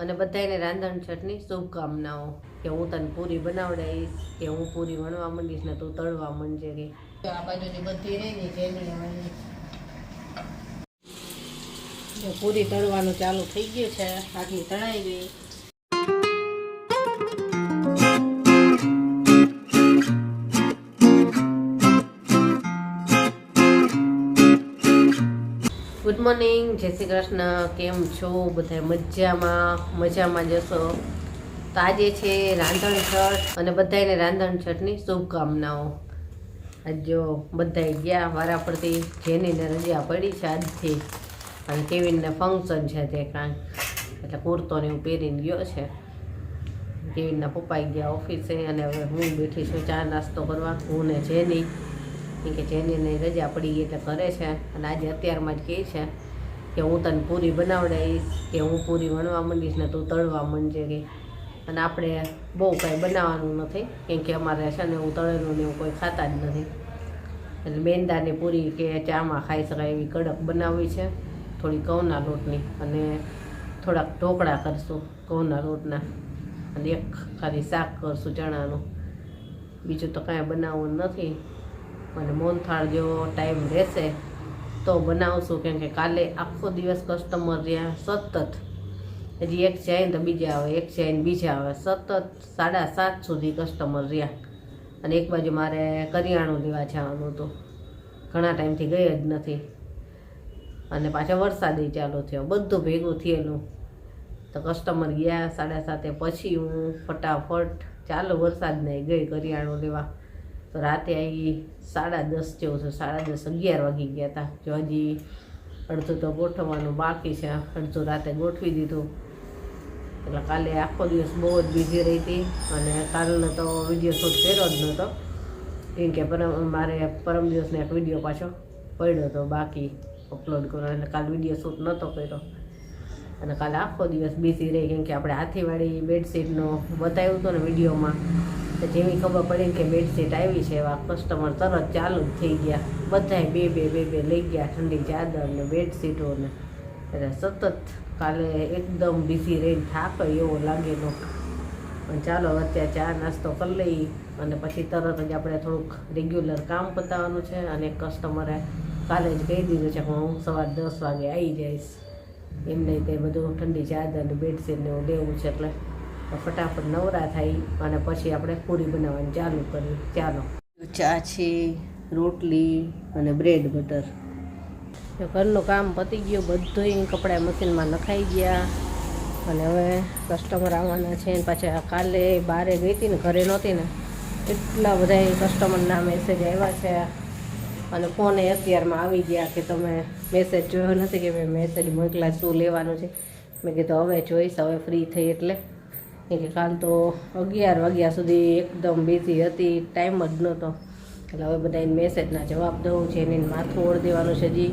અને બધાને રાંધણ છઠની શુભકામનાઓ કે હું તને પૂરી બનાવડાવીશ, કે હું પૂરી વણવા માંડીશ ને તું તળવા માંડજે કે. આ બાજુની બધી રહી જેની પૂરી તળવાનું ચાલુ થઈ ગયું છે આટલી તળાઈ ગઈ. ગુડ મોર્નિંગ જય શ્રી કૃષ્ણ. કેમ છો? બધા મજામાં? મજામાં જશો તો આજે છે રાંધણ છઠ અને બધાને રાંધણ છઠની શુભકામનાઓ. આજ જો બધાય ગયા વારા પરથી જેનીને રજા પડી છે આજથી. અને કેવિનને ફંક્શન છે તે કાંઈ. એટલે કુર્તો ને એવું પહેરીને ગયો છે. કેવિનના પપ્પાએ ગયા ઓફિસે અને હવે હું બેઠી છું ચા નાસ્તો કરવા. હું ને જેની. કેમ કે જેનીને રજા પડી એટલે કરે છે. અને આજે અત્યારમાં જ કહે છે કે હું તને પૂરી બનાવડાવીશ કે હું પૂરી વણવા માંડીશ ને તું તળવા માંડજે કે. અને આપણે બહુ કાંઈ બનાવવાનું નથી, કેમ કે અમારે છે ને હું તળેલું ને એવું કોઈ ખાતા જ નથી. એટલે મેંદાની પૂરી કે ચામાં ખાઈ શકાય એવી કડક બનાવવી છે. થોડી ઘઉંના લોટની અને થોડાક ઢોકળા કરશું ઘઉંના લોટના. અને એક ખાલી શાક કરશું ચણાનું. બીજું તો કાંઈ બનાવવું નથી. અને મોનથાળ જેવો ટાઈમ રહેશે, તો બનાવશું. કેમ કે કાલે આખો દિવસ કસ્ટમર રહ્યા, સતત. હજી એક ચાઈને તો બીજા આવે, એક ચાઈને બીજા આવે. સતત સાડા સાત સુધી કસ્ટમર રહ્યા. અને એક બાજુ મારે કરિયાણું લેવા જવાનું હતું. ઘણા ટાઈમથી ગઈ જ નથી. અને પાછા વરસાદે ચાલુ થયો. બધું ભેગું થયેલું. તો કસ્ટમર ગયા સાડા સાતે. પછી હું ફટાફટ, ચાલો વરસાદને ગઈ કરિયાણું લેવા. તો રાતે આવી સાડા દસ જેવું છે, સાડા દસ અગિયાર વાગી ગયા હતા. જો હજી અડધું તો ગોઠવવાનું બાકી છે. અડધું રાતે ગોઠવી દીધું. એટલે કાલે આખો દિવસ બહુ જ બિઝી રહી હતી અને કાલનો તો વીડિયો શૂટ કર્યો જ નહોતો. કેમ કે પરમ, મારે પરમ દિવસનો એક વીડિયો પાછો પડ્યો હતો, બાકી અપલોડ કરવાનો એટલે કાલ વીડિયો શૂટ નહોતો કર્યો. અને કાલે આખો દિવસ બિઝી રહી. કેમ કે આપણે હાથીવાળી બેડશીટનો બતાવ્યું હતું ને વિડીયોમાં તો જેવી ખબર પડી કે બેડશીટ આવી છે, એવા કસ્ટમર તરત ચાલુ જ થઈ ગયા. બધાય બે બે બે બે લઈ ગયા, ઠંડી ચાદર ને બેડશીટોને એટલે સતત કાલે એકદમ બિઝી રહીને થાક એવો લાગેલો. પણ ચાલો અત્યારે ચા નાસ્તો કરી લઈ અને પછી તરત જ આપણે થોડુંક રેગ્યુલર કામ પતાવવાનું છે અને કસ્ટમરે કાલે જ કહી દીધું છે કે હું સવાર દસ વાગે આવી જઈશ. એમને તે બધું ઠંડી ચાદર ને બેડશીટ ને એવું લેવું છે એટલે ફટાફટ નવરા થઈ અને પછી આપણે પૂરી બનાવવાની ચાલુ કરી ચાલો. ચા છે રોટલી અને બ્રેડ બટર ઘરનું કામ પતી ગયું બધું કપડાં મશીનમાં નખાઈ ગયા. અને હવે કસ્ટમર આવવાના છે પાછા કાલે બારે ગઈ હતી ને ઘરે નહોતી ને એટલા બધા કસ્ટમરના મેસેજ આવ્યા છે. અને ફોને અત્યારમાં આવી ગયા કે તમે મેસેજ જોયો નથી કે મેં મેસેજ મોકલા શું લેવાનું છે? મેં કીધું હવે જોઈશ હવે ફ્રી થઈ એટલે. કે કાલ તો અગિયાર વાગ્યા સુધી એકદમ બિઝી હતી ટાઈમ જ નહોતો. એટલે હવે બધા એને મેસેજના જવાબ દઉં છે એને માથું ઓળ દેવાનું છે જી.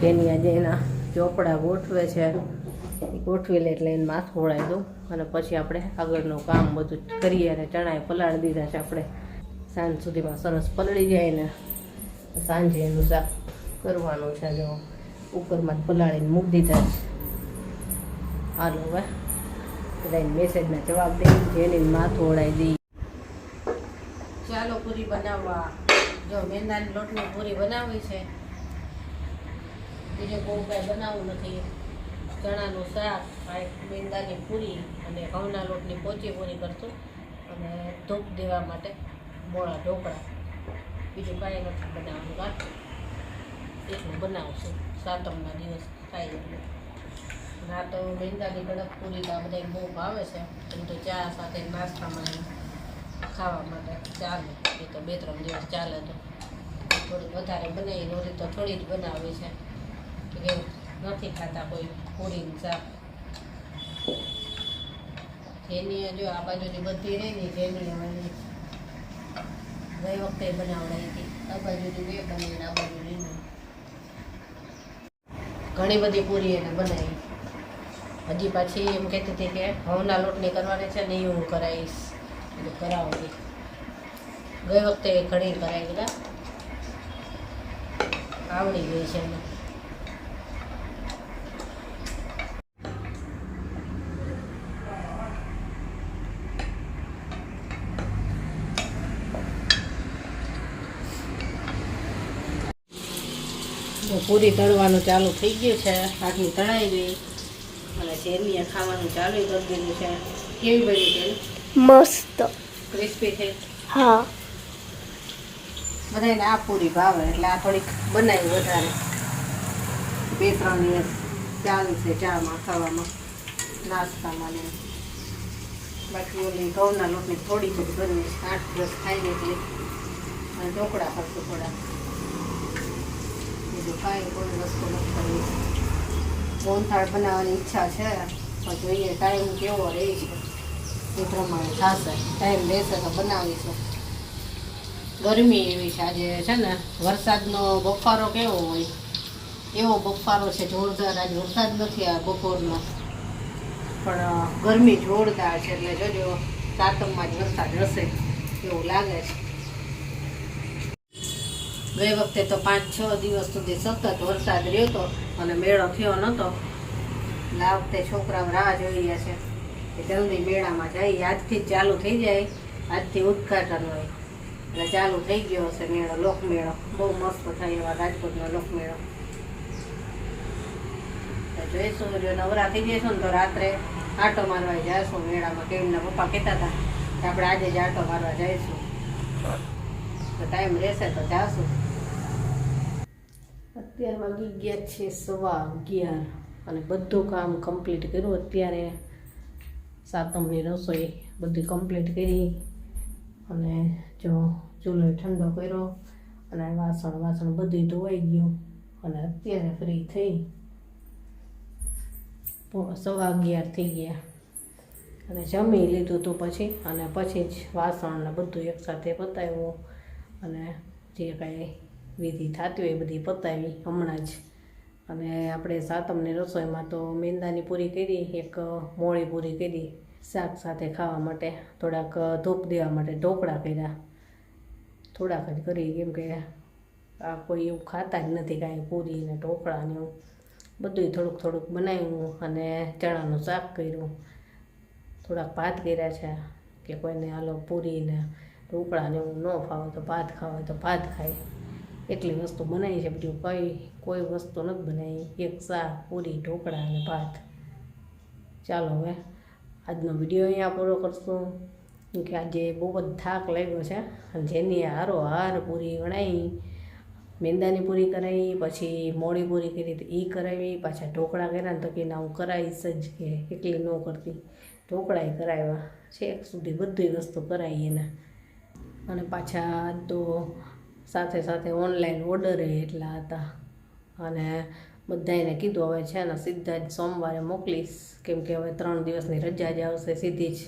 જેની આજે એના ચોપડા ગોઠવે છે. ગોઠવી લે એટલે એને માથું ઓળાવી દઉં. અને પછી આપણે આગળનું કામ બધું કરીએ અને ચણાએ પલાળી દીધા છે આપણે. સાંજ સુધીમાં સરસ પલળી જાય ને સાંજે એનું શાક કરવાનું છે જો. કુકરમાં પલાળીને મૂકી દીધા છે. હાલો હવે. બધા મેસેજના જવાબ દઈ જેને માથું ઓળાવી દઈ ચાલો પૂરી બનાવવા. જો મેંદાની લોટની પૂરી બનાવી છે. બીજું બહુ કાંઈ બનાવવું નથી. ચણાનું શાક મેંદાની પૂરી અને ઘઉંના લોટની પોચી પૂરી કરશું. અને ધૂપ દેવા માટે મોળા ઢોકળા. બીજું કાંઈ નથી બનાવવાનું કાં એટલું બનાવશું. સાતમના દિવસ ખાઈ એટલે ના તો મેંદાની કડક પૂરી તો બધા બહુ ભાવે છે. એમ તો ચા સાથે નાસ્તામાં ખાવા માટે ચાલે. એ તો બે ત્રણ દિવસ ચાલે તો. થોડી વધારે બનાવી રોટી તો થોડી જ બનાવી છે. કે નથી ખાતા કોઈ પૂરીનું શાક. જેની જો આ બાજુની બધી રહી ને જેની વાળી ગઈ વખતે બનાવડાવી હતી, આ બાજુની બે બની આ બાજુની. ઘણી બધી પૂરી એને બનાવી. હજી પાછી એમ કહેતી હતી કે ઘઉંના લોટની કરવાની છે ને હું કરાવીશ એટલે કરાવું ગઈ વખતે ઘણી કરાવી ગયેલા આવડી ગઈ છે એમાં. પૂરી તળવાનું ચાલુ થઈ ગયું છે. આટલી તળાઈ ગઈ. અને શેરનીએ ખાવાનું ચાલુ કરી દીધું છે. કેવી બની તેલ મસ્ત. ક્રિસ્પી છે? હા. બધાને આ પૂરી ભાવે એટલે આ થોડીક બનાવી વધારે. બે ત્રણ દિવસ ચાલશે ચામાં ખાવામાં નાસ્તામાં ને. બાકી ઓલી ઘઉંના લોટની થોડીક જ બની આઠ દસ ખાઈને એટલે અને ઢોકળા કરશું થોડા. બીજું કાંઈ કોઈ વસ્તુ નથી કરવી. મોહનથાળ બનાવવાની ઈચ્છા છે. પણ જોઈએ ટાઈમ કેવો રહે છે. એ પ્રમાણે થશે. ટાઈમ રહેશે તો બનાવીશું. ગરમી એવી છે આજે છે ને, વરસાદનો બફારો કેવો હોય? એવો બફારો છે જોરદાર. આજે વરસાદ નથી આ બપોરનો. પણ ગરમી જોરદાર છે એટલે જોજો સાતમમાં જ વરસાદ હશે એવું લાગે છે. ગઈ વખતે તો પાંચ છ દિવસ સુધી સતત વરસાદ રહ્યો હતો અને મેળો થયો નહોતો. એટલે આ વખતે છોકરાઓ રાહ જોઈ રહ્યા છે કે જલ્દી મેળામાં જાય. આજથી જ ચાલુ થઈ જાય. આજથી ઉદઘાટન હોય. એટલે ચાલુ થઈ ગયો હશે મેળો લોકમેળો બહુ મસ્ત થાય એવા રાજકોટનો લોકમેળો જોઈશું, જો નવરા થઈ જઈશું ને તો રાત્રે આટો મારવા જઈશું મેળામાં. કેવીના પપ્પા કહેતા હતા કે આપણે આજે જ આટો મારવા જઈશું. તો ટાઈમ રહેશે તો જાશું. અત્યાર વાગી ગયા છે સવા અગિયાર અને બધું કામ કમ્પ્લીટ કર્યું. અત્યારે સાતમની રસોઈ બધી કમ્પ્લીટ કરી અને જો ચૂલો ઠંડો કર્યો અને વાસણ વાસણ બધું ધોવાઈ ગયું અને અત્યારે ફ્રી થઈ. સવા અગિયાર થઈ ગયા. અને જમી લીધું હતું પછી અને પછી જ વાસણ ને બધું એકસાથે પતાવ્યું. અને જે કાંઈ વિધિ થતી હોય બધી પતાવી હમણાં જ. અને આપણે સાતમની રસોઈમાં તો મેંદાની પૂરી કરી, એક મોળી પૂરી કરી, શાક સાથે ખાવા માટે થોડાક ધૂપ દેવા માટે ઢોકળા કર્યા. થોડાક જ કરી, કેમ કે આ કોઈ એવું ખાતા જ નથી કાંઈ પૂરી ને ઢોકળા ને એવું. બધું થોડુંક થોડુંક બનાવ્યું અને ચણાનું શાક કર્યું. થોડાક ભાત કર્યા છે, કે કોઈને હાલો પૂરી ને ઢોકળા ને એવું ન ખાવે તો ભાત ખાવા, તો ભાત ખાય. એટલી વસ્તુ બનાવી છે. બધું કઈ, કોઈ વસ્તુ નથી બનાવી. એક શાક પૂરી, ઢોકળા અને ભાત. ચાલો હવે આજનો વીડિયો અહીંયા પૂરો કરશું. કે આજે બહુ જ થાક લાગ્યો છે. અને જેની હારો હાર પૂરી વણાવી મેંદાની પૂરી કરાવી પછી મોડી પૂરી કરી તો એ કરાવી, પાછા ઢોકળા કર્યા ને તો કે ના, હું કરાવીશ જ કે એટલી ન કરતી. ઢોકળાએ કરાવ્યા. છેક સુધી બધી વસ્તુ કરાવી એના. અને પાછા તો સાથે સાથે ઓનલાઈન ઓર્ડરે એટલા હતા. અને બધાને કીધું, હવે છે ને સીધા જ સોમવારે મોકલીશ. કેમ કે હવે ત્રણ દિવસની રજા જ આવશે સીધી જ.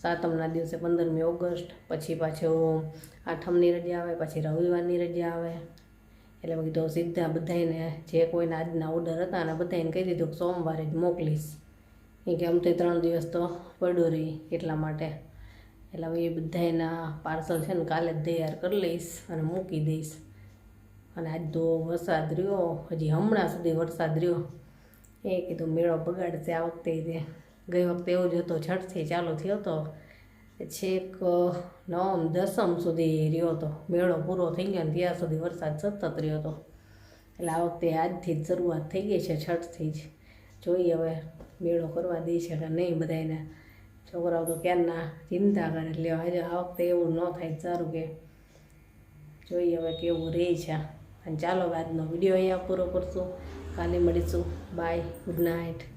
સાતમના દિવસે પંદરમી ઓગસ્ટ, પછી પાછું આઠમની રજા આવે, પછી રવિવારની રજા આવે. એટલે મેં કીધું સીધા બધાને જે કોઈના આજના ઓર્ડર હતા ને બધાને કહી દીધું કે સોમવારે જ મોકલીશ. કે આમ તો ત્રણ દિવસ તો પડ્યું રહી એટલા માટે. એટલે હવે એ બધાના પાર્સલ છે ને કાલે જ તૈયાર કરી લઈશ અને મૂકી દઈશ. અને આજ તો વરસાદ રહ્યો, હજી હમણાં સુધી વરસાદ રહ્યો. એ કીધું મેળો બગાડશે આ વખતે તે ગઈ વખતે એવો જ હતો છઠથી ચાલુ થયો હતો છેક, નવમ, દસમ સુધી રહ્યો હતો મેળો પૂરો થઈ ગયો ને ત્યાં સુધી વરસાદ સતત રહ્યો હતો એટલે આ વખતે આજથી જ શરૂઆત થઈ ગઈ છે, છઠથી જ. જોઈએ હવે મેળો કરવા દે છે કે નહીં બધાને છોકરાઓ તો ક્યારના ચિંતા કરે એટલે આજે આ વખતે એવું ન થાય, સારું કે. જોઈએ હવે કેવું રહે છે. અને ચાલો આજનો વીડિયો અહીંયા પૂરો કરશું. કાલે મળીશું. Bye good night